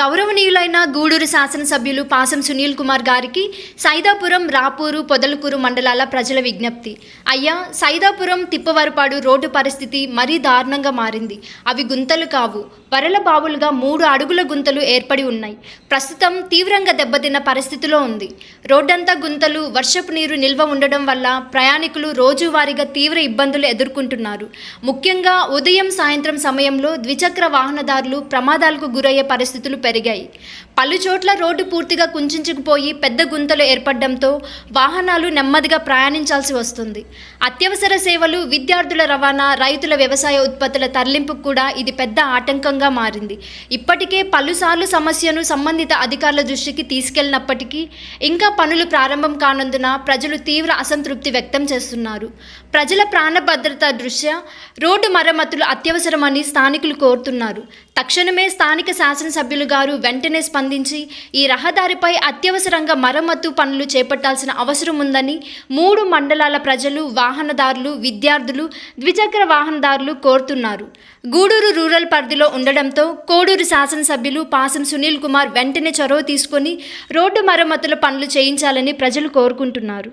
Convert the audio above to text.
గౌరవనీయులైన గూడూరు శాసనసభ్యులు పాసం సునీల్ కుమార్ గారికి సైదాపురం రాపూరు పొదలకూరు మండలాల ప్రజల విజ్ఞప్తి. అయ్యా సైదాపురం తిప్పవరపాడు రోడ్డు పరిస్థితి మరీ దారుణంగా మారింది. అవి గుంతలు కావు. వరల బావులుగా మూడు అడుగుల గుంతలు ఏర్పడి ఉన్నాయి. ప్రస్తుతం తీవ్రంగా దెబ్బతిన్న పరిస్థితిలో ఉంది. రోడ్డంతా గుంతలు వర్షపు నీరు నిల్వ ఉండడం వల్ల ప్రయాణికులు రోజువారీగా తీవ్ర ఇబ్బందులు ఎదుర్కొంటున్నారు. ముఖ్యంగా ఉదయం సాయంత్రం సమయంలో ద్విచక్ర వాహనదారులు ప్రమాదాలకు గురయ్యే పరిస్థితులు పెరిగాయి పలు చోట్ల రోడ్డు పూర్తిగా కుంచుకుపోయి పెద్ద గుంతలు ఏర్పడడంతో వాహనాలు నెమ్మదిగా ప్రయాణించాల్సి వస్తుంది. అత్యవసర సేవలు విద్యార్థుల రవాణా రైతుల వ్యవసాయ ఉత్పత్తుల తరలింపుకు కూడా ఇది పెద్ద ఆటంకంగా మారింది. ఇప్పటికే పలుసార్లు సమస్యను సంబంధిత అధికారుల దృష్టికి తీసుకెళ్ళినప్పటికీ ఇంకా పనులు ప్రారంభం కానందున ప్రజలు తీవ్ర అసంతృప్తి వ్యక్తం చేస్తున్నారు. ప్రజల ప్రాణ భద్రత దృష్ట్యా రోడ్డు మరమ్మతులు అత్యవసరమని స్థానికులు కోరుతున్నారు. తక్షణమే స్థానిక శాసనసభ్యులు గారు వెంటనే స్పందించి ఈ రహదారిపై అత్యవసరంగా మరమ్మతు పనులు చేపట్టాల్సిన అవసరం ఉందని మూడు మండలాల ప్రజలు వాహనదారులు విద్యార్థులు ద్విచక్ర వాహనదారులు కోరుతున్నారు. గూడూరు రూరల్ పరిధిలో ఉండడంతో కోడూరు శాసనసభ్యులు పాసం సునీల్ కుమార్ వెంటనే చొరవ తీసుకొని రోడ్డు మరమ్మతుల పనులు చేయించాలని ప్రజలు కోరుకుంటున్నారు.